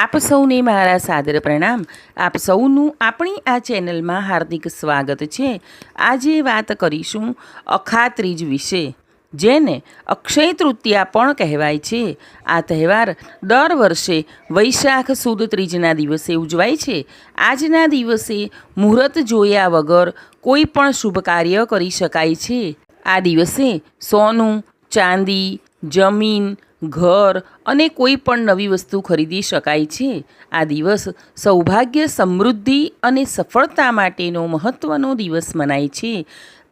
આપ સૌને મારા સાદર પ્રણામ. આપ સૌનું આપણી આ ચેનલમાં હાર્દિક સ્વાગત છે. આજે વાત કરીશું અખાત્રીજ વિશે, જેને અક્ષય તૃતીયા પણ કહેવાય છે. આ તહેવાર દર વર્ષે વૈશાખ સુદ ત્રીજના દિવસે ઉજવાય છે. આજના દિવસે મુહૂર્ત જોયા વગર કોઈ પણ શુભ કાર્ય કરી શકાય છે. આ દિવસે સોનું, ચાંદી, જમીન ઘર અને કોઈ પણ નવી વસ્તુ ખરીદી શકાય છે. આ દિવસ સૌભાગ્ય, સમૃદ્ધિ અને સફળતા માટેનો મહત્ત્વનો દિવસ મનાય છે.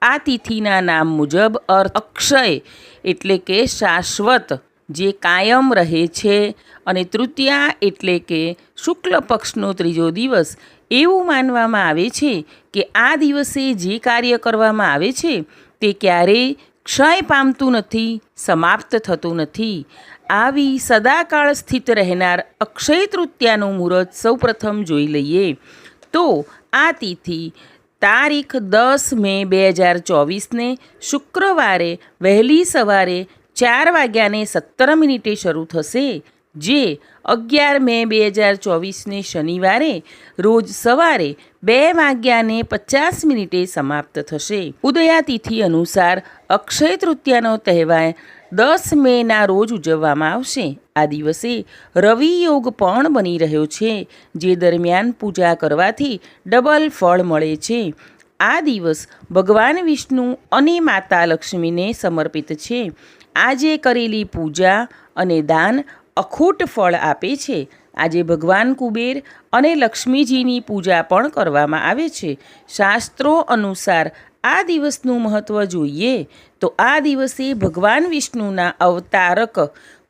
આ તિથિના નામ મુજબ અર્થ અક્ષય એટલે કે શાશ્વત, જે કાયમ રહે છે અને તૃતીયા એટલે કે શુક્લ પક્ષનો ત્રીજો દિવસ. એવું માનવામાં આવે છે કે આ દિવસે જે કાર્ય કરવામાં આવે છે તે ક્યારેય ક્ષય પામતું નથી, સમાપ્ત થતું નથી. આવી સદાકાળ સ્થિત રહેનાર અક્ષય તૃતીયાનું મુહૂર્ત સૌપ્રથમ જોઈ લઈએ. તો આ તિથિ તારીખ દસ મે બે હજાર ચોવીસને શુક્રવારે વહેલી સવારે ચાર વાગ્યાને સત્તર મિનિટે શરૂ થશે. જે અગિયાર મે બે હજાર ચોવીસને શનિવારે રોજ સવારે બે વાગ્યાને પચાસ મિનિટે સમાપ્ત થશે. ઉદયાતિથિ અનુસાર અક્ષય તૃતીયાનો તહેવાર દસ મેના રોજ ઉજવવામાં આવશે. આ દિવસે રવિ યોગ પણ બની રહ્યો છે, જે દરમિયાન પૂજા કરવાથી ડબલ ફળ મળે છે. આ દિવસ ભગવાન વિષ્ણુ અને માતા લક્ષ્મીને સમર્પિત છે. આજે કરેલી પૂજા અને દાન અખૂટ ફળ આપે છે. આજે ભગવાન કુબેર અને લક્ષ્મીજીની પૂજા પણ કરવામાં આવે છે. શાસ્ત્રો અનુસાર આ દિવસનું મહત્ત્વ જોઈએ તો આ દિવસે ભગવાન વિષ્ણુના અવતારક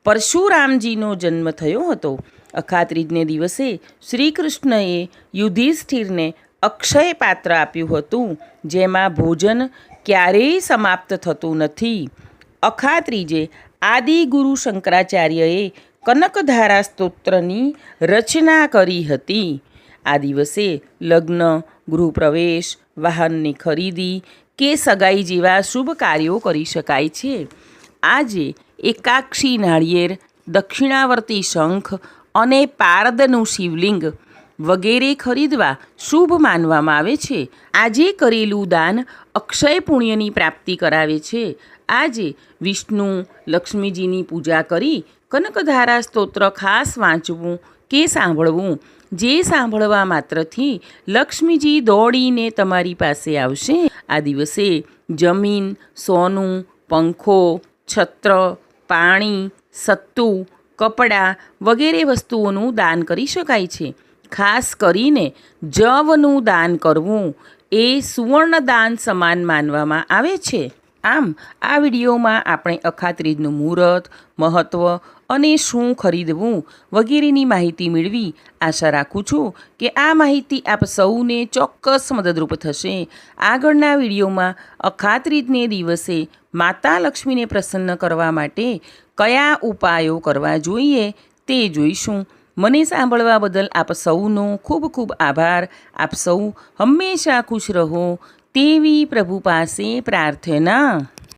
પરશુરામજીનો જન્મ થયો હતો. અખાત્રીજને દિવસે શ્રી કૃષ્ણએ યુધિષ્ઠિરને અક્ષય પાત્ર આપ્યું હતું, જેમાં ભોજન ક્યારેય સમાપ્ત થતું નથી. અખાત્રીજે આદિ ગુરુ શંકરાચાર્યએ કનકધારા સ્તોત્રની રચના કરી હતી. આ દિવસે લગ્ન, ગૃહપ્રવેશ, વાહનની ખરીદી કે સગાઈ જેવા શુભ કાર્યો કરી શકાય છે. આજે એકાક્ષી નાળિયેર, દક્ષિણાવર્તી શંખ અને પારદનું શિવલિંગ વગેરે ખરીદવા શુભ માનવામાં આવે છે. આજે કરેલું દાન અક્ષય પુણ્યની પ્રાપ્તિ કરાવે છે. આજે વિષ્ણુ લક્ષ્મીજીની પૂજા કરી કનકધારા સ્તોત્ર ખાસ વાંચવું કે સાંભળવું? જે સાંભળવા માત્રથી લક્ષ્મીજી દોડીને તમારી પાસે આવશે. આ દિવસે જમીન, સોનું, પંખો, છત્ર, પાણી, સત્તુ, કપડાં વગેરે વસ્તુઓનું દાન કરી શકાય છે. ખાસ કરીને જવનું દાન કરવું એ સુવર્ણ દાન સમાન માનવામાં આવે છે. આમ, આ વિડીયોમાં આપણે અખાત્રીજનું મુહૂર્ત મહત્ત્વ અને શું ખરીદવું વગેરેની માહિતી મેળવી આશા રાખું છું કે આ માહિતી આપ સૌને ચોક્કસ મદદરૂપ થશે. આગળના વિડીયોમાં અખાત્રીજને દિવસે માતા લક્ષ્મીને પ્રસન્ન કરવા માટે કયા ઉપાયો કરવા જોઈએ તે જોઈશું. મને સાંભળવા બદલ આપ સૌનો ખૂબ ખૂબ આભાર. આપ સૌ હંમેશા ખુશ રહો. તેવી પ્રભુ પાસે પ્રાર્થના.